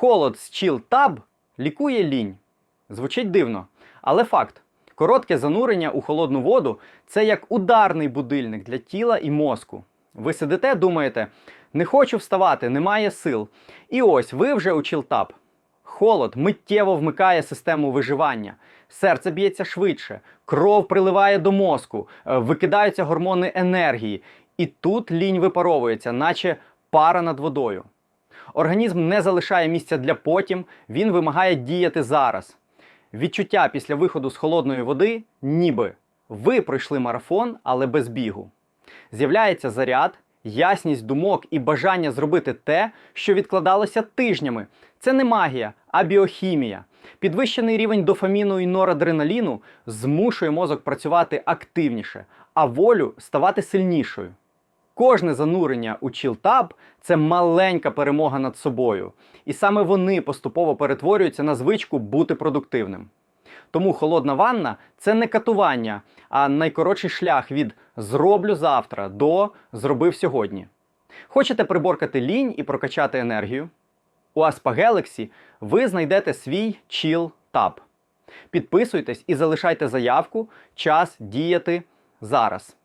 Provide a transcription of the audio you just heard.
Холод з Chill Tab лікує лінь. Звучить дивно, але факт. Коротке занурення у холодну воду це як ударний будильник для тіла і мозку. Ви сидите, думаєте, не хочу вставати, немає сил. І ось ви вже у чілтап. Холод миттєво вмикає систему виживання. Серце б'ється швидше, кров приливає до мозку, е, викидаються гормони енергії. І тут лінь випаровується, наче пара над водою. Організм не залишає місця для потім, він вимагає діяти зараз. Відчуття після виходу з холодної води ніби ви пройшли марафон, але без бігу. З'являється заряд, ясність думок і бажання зробити те, що відкладалося тижнями. Це не магія, а біохімія. Підвищений рівень дофаміну і норадреналіну змушує мозок працювати активніше, а волю ставати сильнішою. Кожне занурення у чілтаб це маленька перемога над собою, і саме вони поступово перетворюються на звичку бути продуктивним. Тому холодна ванна це не катування, а найкоротший шлях від зроблю завтра до зробив сьогодні. Хочете приборкати лінь і прокачати енергію? У Aspa Galaxy ви знайдете свій Chill. Підписуйтесь і залишайте заявку. Час діяти зараз.